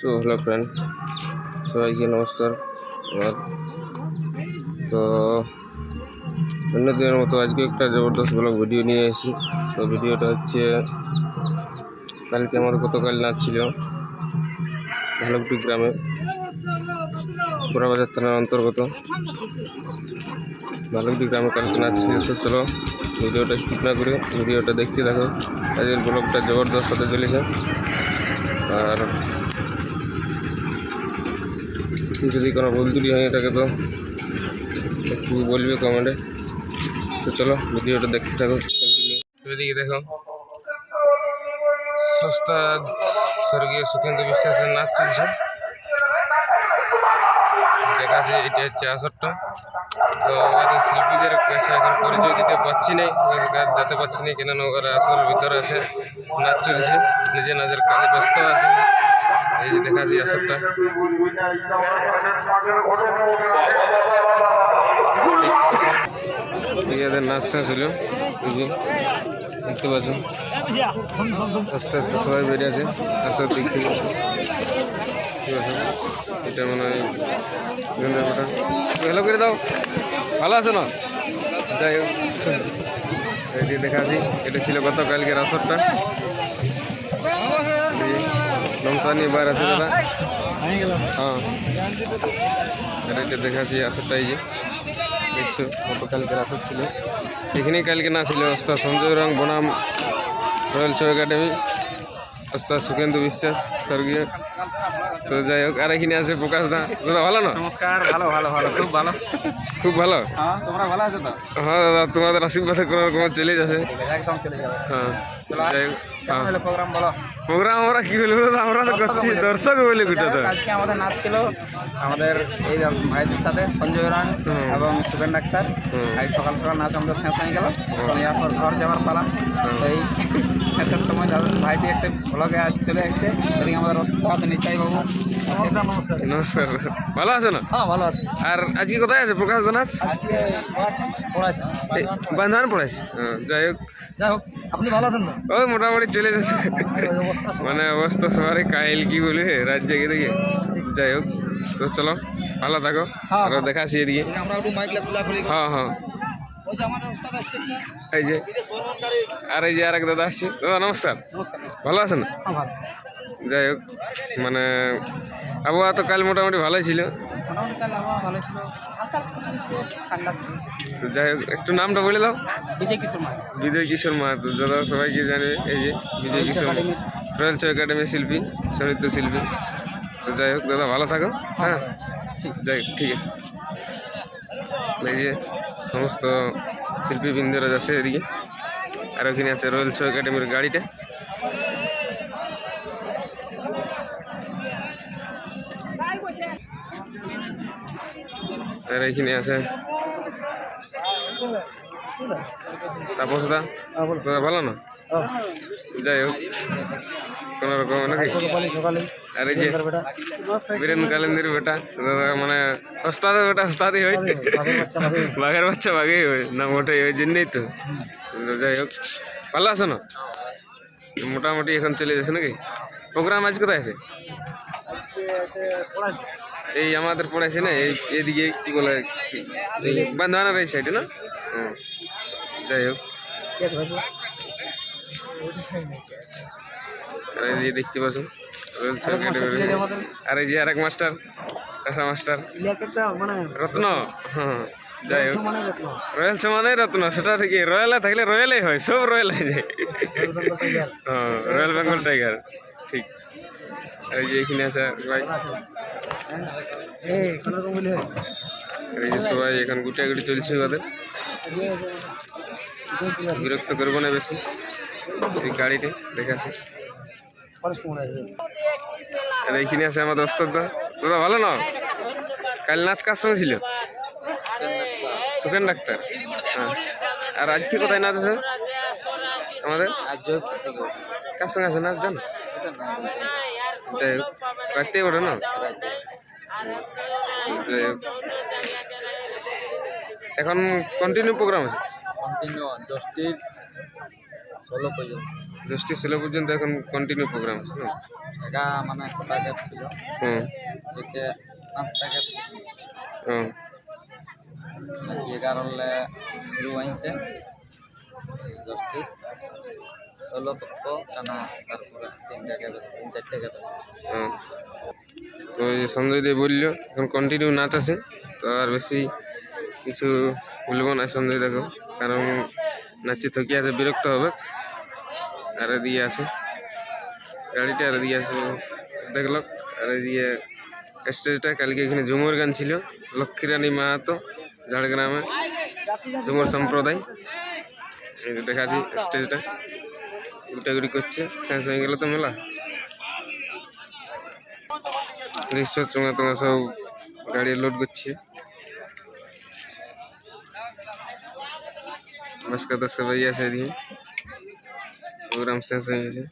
So hello friend সবাইকে নমস্কার আমার তো অন্য দিনের মতো আজকে একটা জবরদস্ত ব্লগ ভিডিও নিয়ে এসেছি। তো ভিডিওটা হচ্ছে, কালকে আমার গতকাল নাচ ছিল ভালুকটি গ্রামে গোড়াবাজার থানার অন্তর্গত। ভালুকটি গ্রামে কালকে নাচ ছিল। তো চলো ভিডিওটা স্কিপ না করে ভিডিওটা দেখতে দেখো আজকের ব্লগটা জবরদস্ত হতে চলেছে। আর যদি কোনো ভুল ত্রুটি হয়ে থাকে তো একটু বলবে কমেন্টে তো চলো, ভিডিওটা দেখতে থাকো এদিকে দেখো, সস্তা স্বর্গীয় সুখেন্দ্র বিশ্বাসের নাচ চলছে। দেখাচ্ছে এটা হচ্ছে আসরটা। তো ওদের শিল্পীদের কাছে এখন পরিচয় দিতে পারছি না কাছে যেতে পারছি না কেন ওরা আসরের ভিতরে আছে, নাচ চলছে নিজে নাচের কাজে ব্যস্ত আছে। এই যে দেখাচ্ছি আসরটা এই এদের নাচ শেষ হলো, এই দেখতে পাচ্ছ আস্তে আস্তে সবাই বেরিয়ে আছে আসর দিক থেকে এটা মনে হয় করে দাও, ভালো আছে না? যাই হোক এটি দেখাচ্ছি এটা ছিল গতকালকের আসরটা নমস্কার বার বাইরে আছে দাদা। হ্যাঁ। আর এটা দেখাচ্ছি আসরটা এই যে। দেখছ গতকালকের আসর ছিল। এখানেই কালকে না ছিল সঞ্জয় রং বনাম রয়্যাল শো একাডেমি। ওস্তাদ সুখেন্দু বিশ্বাস স্বর্গীয়। তো যাই হোক আর এখানে আছে প্রকাশ দা। দাদা ভালো না? নমস্কার ভালো ভালো ভালো খুব ভালো। খুব ভালো? হ্যাঁ তোমরা ভালো আছো তো? হ্যাঁ দাদা তোমাদের আশীর্বাদে কোনো রকম চলে যাচ্ছে। একদম চলে যাবে। হ্যাঁ হ্যাঁ। প্রোগ্রাম বলো? প্রোগ্রাম আমরা কি বলব আমরা তো করছি দর্শক বলে গুটা তো। আজকে আমাদের নাচ ছিল আমাদের এই ভাইদের সাথে সঞ্জয় রাং এবং সুবেন ডাক্তার আজ সকাল সকাল নাচ আমাদের শেষ হয়ে গেল। এরপর ঘর যাওয়ার পালা। এই শেষের সময় দাদা ভাইটি একটা ব্লগে আজ চলে এসেছে এদিকে আমাদের ওস্তাদ নিতাই বাবু নমস্কার নমস্কার। নমস্কার ভালো আছে না হ্যাঁ ভালো আছে। আর আজকে কোথায় আছে প্রকাশ দা নাচ আজকে পড়াছে বান্ধান পড়াইছে? যাই হোক। যাই হোক আপনি ভালো আছেন তো? ওই মোটামুটি চলে যাচ্ছে মানে অবস্থা সবারই কাহিল কি বলবে রাত জেগে দেখে। যাই হোক তো চলো ভালো থাকো। হ্যাঁ, আরও দেখাচ্ছি এদিকে। আমরা একটু হ্যাঁ হ্যাঁ। এই যে। আর এই যে আর এক দাদা আসছে দাদা নমস্কার। ভালো আছেন? হ্যাঁ যাই হোক মানে আবহাওয়া তো কাল মোটামুটি ভালোই ছিল। যাই হোক একটু নামটা বলে দাও। বিজয় কিশোর মাল বিজয় কিশোর মাহাতো। দাদা সবাইকে জানবে এই যে বিজয় কিশোর রয়্যাল চৌ একাডেমি শিল্পী সংগীত শিল্পী। তো যাই হোক দাদা ভালো থাকো। হ্যাঁ? ঠিক যাই ঠিক আছে। এই যে সমস্ত শিল্পীবৃন্দরা যাচ্ছে এদিকে। আর ওখানে আছে রয়্যাল শো একাডেমির গাড়িটা। আর এখানে আছে তাপস দা দাদা ভালো না? যাই হোক। কোনো রকম নাকি? আর এই যে বীরেন কালেন্দির বেটা মানে ওস্তাদ বেটা ওস্তাদই হয়। বাঘের বাচ্চা বাঘেই হয়। না মোটাই ওই জন্যই তো। যাই হোক ভালো আছো না? মোটামুটি এখন চলে যাচ্ছে নাকি? প্রোগ্রাম আজ কোথায় আছে? এই আমাদের পড়াইছে না এই এদিকে কি বলে বান্ধবানার এই সাইডে না? হুম। যাই হোক। আর এই যে দেখতে পাচ্ছ রয়্যাল আর এই যে আরেক মাস্টার কাঁসা মাস্টার। মানে রত্ন। হ্যাঁ যাই হোক। রয়্যাল সমানেই রত্ন সেটা ঠিকই রয়্যালে থাকলে রয়্যালেই হয় সব রয়্যাল হয়ে যায় হ্যাঁ রয়্যাল বেঙ্গল টাইগার ঠিক। এই যে এখানে আছে ভাই। এই হয় এই যে সবাই এখন গুটাগুটি চলছে ওদের। বিরক্ত করব না বেশি। এই গাড়িটা কুমার আছে আর এইখানে আছে আমার ওস্তাদ দা দাদা, ভালো না? কাল নাচ কার সঙ্গে ছিল? সুখেন ডাক্তার। হ্যাঁ। আর আজকে কোথায় নাচ আছে? আমাদের? কার সঙ্গে আছে নাচ, জানো? যাই হোক না? এখন কন্টিনিউ প্রোগ্রাম আছে। কন্টিনিউ দশটির ষোলো পর্যন্ত দশটি ষোলো পর্যন্ত এখন কন্টিনিউ প্রোগ্রাম না মানে কটা গ্যাপ ছিল হুম থেকে পাঁচটা গ্যাপ ছিল হুম এগারোলে শুরু হয়েছে দশটি ষোলো তক্ক টানা তারপরে তিনটা গ্যাপ তিন চারটে গ্যাপ হুম। তো সঞ্জয় দেব বলল এখন কন্টিনিউ নাচ আছে তো আর বেশি কিছু বলব না সঞ্জয় দেখো কারণ নাচি থকি আছে, বিরক্ত হবে। আর এদিকে আসে। গাড়িটা আর এদিকে আছে দেখল আর এদিকে স্টেজটা কালকে এখানে ঝুমুর গান ছিল। লক্ষ্মীরানী মাহাতো, ঝাড়গ্রামে ঝুমুর সম্প্রদায়। দেখাচ্ছি স্টেজটা। গুটাগুটি করছে, শেষ হয়ে গেল তো মেলা। নিশ্চয় তোমার তোমার সব গাড়ি লোড করছে। বাস কথা সবাই আছে এদিকে প্রোগ্রাম শেষ হয়ে গেছে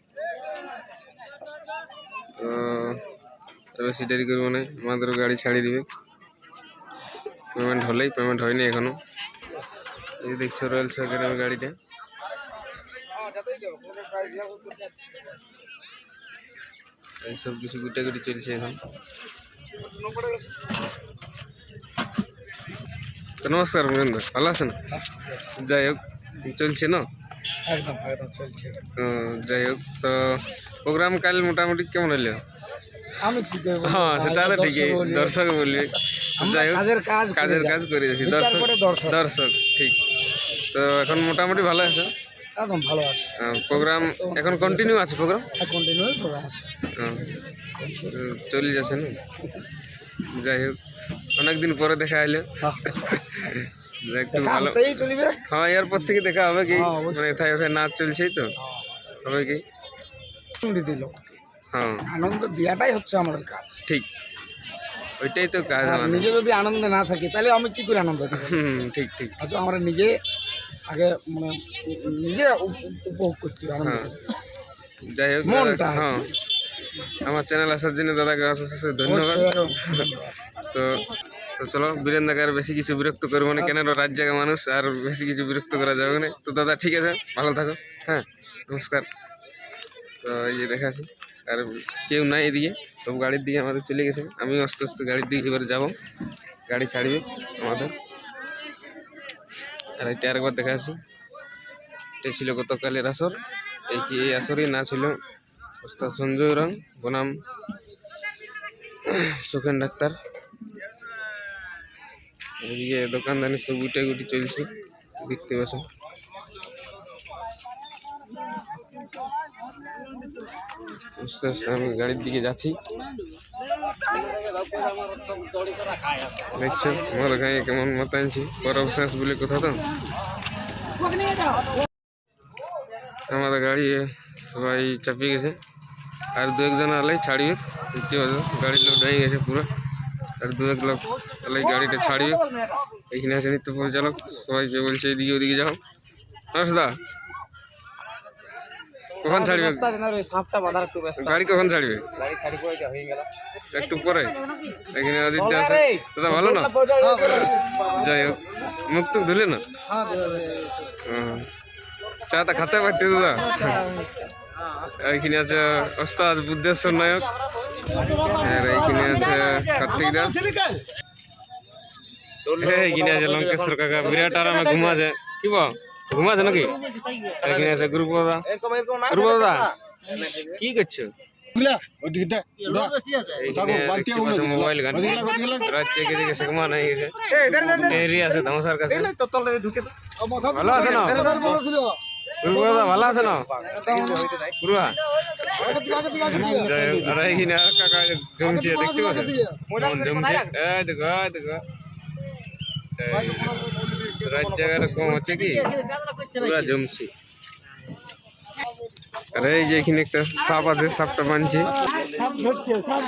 তো বেশি দেরি করব না আমাদেরও গাড়ি ছাড়িয়ে দিবে পেমেন্ট হলেই পেমেন্ট হয়নি এখনও এই দেখছ রয়্যাল সরকারের গাড়িটা এইসব কিছু গুটাগুটি চলছে এখন তো নমস্কার বীরেন্দ্র ভালো আছেন? যাই হোক চলছে না? একদম একদম চলছে। যাই হোক তো প্রোগ্রাম কাল মোটামুটি কেমন হলো? আমি কি করব? হ্যাঁ সেটা তো ঠিকই দর্শক বলবে যাই হোক কাজের কাজ কাজের কাজ করে যাচ্ছি দর্শক দর্শক। ঠিক। তো এখন মোটামুটি ভালো আছে? একদম ভালো আছে। প্রোগ্রাম এখন কন্টিনিউ আছে প্রোগ্রাম কন্টিনিউ প্রোগ্রাম আছে। চলে যাচ্ছে না? যাই হোক অনেকদিন পরে দেখা এলো যাক, একটু ভালো। হ্যাঁ এরপর থেকে দেখা হবে কি? হ্যাঁ, মানে এথায় ওথায় নাচ চলছেই তো। হবে কি? দিতে লোক হ্যাঁ। আনন্দ দেওয়াটাই হচ্ছে আমাদের কাজ। ঠিক। ওইটাই তো কাজ নিজে যদি আনন্দে না থাকি তাহলে আমি কি করে আনন্দ ঠিক ঠিক। হয়তো আমরা নিজে আগে মানে নিজে উপ- উপ- উপভোগ করতে আনন্দ হ্যাঁ। যাই হোক। হ্যাঁ। আমার চ্যানেল আসার জন্য দাদাকে অশেষ অশেষ ধন্যবাদ। তো তো চলো বীরেন্দ্রকে আর বেশি কিছু বিরক্ত করব না কেন রাত জায়গা মানুষ আর বেশি কিছু বিরক্ত করা যাবে না। তো দাদা ঠিক আছে ভালো থাকো হ্যাঁ নমস্কার। তো এই যে দেখাচ্ছি আর কেউ নাই এদিকে সব গাড়ির দিকে আমাদের চলে গেছে। আমি আস্তে আস্তে গাড়ির দিকে এবার যাব গাড়ি ছাড়বে আমাদের। আর এটা আরেকবার দেখাচ্ছি এটা ছিল গতকালের আসর এই কি এই আসরই না ছিল ওস্তাদ সঞ্জয় রং, বনাম সুখেন ডাক্তার। এদিকে দোকানদানি সব গুটে চলছে, দেখতে পাচ্ছ আস্তে আস্তে আমি গাড়ির দিকে যাচ্ছি। দেখছ আমার গায়ে কেমন মাতাইছি, পরব শেষ বলে কথা তো। আমাদের গাড়ি সবাই চাপিয়ে গেছে। আর দু একজন আলাই ছাড়িয়ে দেখতে পাচ্ছ গাড়ি লোড হয়ে গেছে পুরো। আর দু এক লোক আলাই গাড়িটা ছাড়িয়ে এখানে আছে নিত্য পরিচালক সবাইকে বলছে এদিকে ওদিকে যাও। দা কখন ছাড়বে? গাড়ি কখন ছাড়বে? একটু পরে। এখানে আছে। দাদা ভালো না? যাই হোক। মুখ টুক ধুলে না? হুম। চা টা খাতে পারতে দাদা? এইখানে আছে ওস্তাদ বুদ্ধেশ্বর নায়ক। আর এইখানে আছে কার্তিক দাস। এইখানে আছে লঙ্কেশ্বর কাকা, বিরাট আরামে ঘুমাছে কি বল? ঘুমাছে নাকি? এখানে আছে গ্রুপ দাদা। গ্রুপ দাদা, কি করছ? মোবাইল আছে ধামসার কাছে। ভালো আছে না? গুরু ভালো আছে না? গুরুয়া যাই হোক, আর কাকা জমছে দেখতে পাচ্ছ জমছে দেখো দেখো রাত জায়গাটা কম হচ্ছে কি পুরা জমছে আর এই যে এখানে একটা সাপ আছে সাপটা বানছে।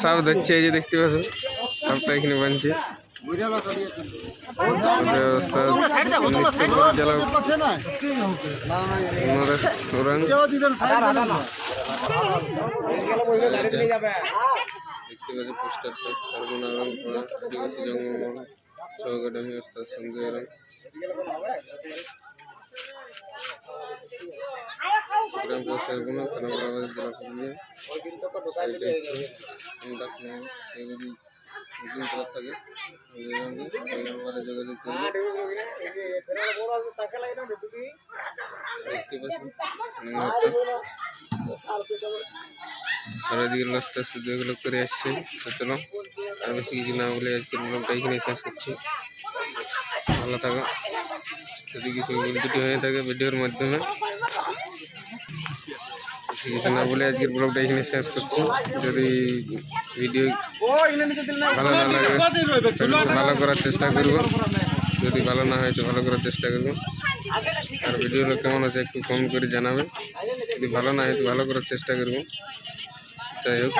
সাপ ধরছে এই যে দেখতে পাচ্ছ সাপটা এখানে বানছে। দেখতে পাচ্ছি পোস্টারটা কার্বন আদিবাসী ওস্তাদ সঞ্জয় গ্রাম থানা জেলা বুকিং করার থাকে এই নাম্বারে যোগাযোগ করবে দেখতে পাচ্ছেন? নাম্বারটা আর এদিকে আস্তে আস্তে করে আসছে তো চলো। আর বেশি কিছু না বলে আজকের ব্লগটা এখানে শেষ করছি। ভালো থাকো। যদি কিছু ভুল হয়ে থাকে ভিডিওর মাধ্যমে কিছু না বলে আজকের ব্লগটা এখানে শেষ করছি। যদি ভিডিও ভালো না লাগে, ভালো করার চেষ্টা করব। যদি ভালো না হয় তো ভালো করার চেষ্টা করব। আর ভিডিওগুলো কেমন আছে একটু কম করে জানাবে। যদি ভালো না হয় তো ভালো করার চেষ্টা করব। যাই হোক।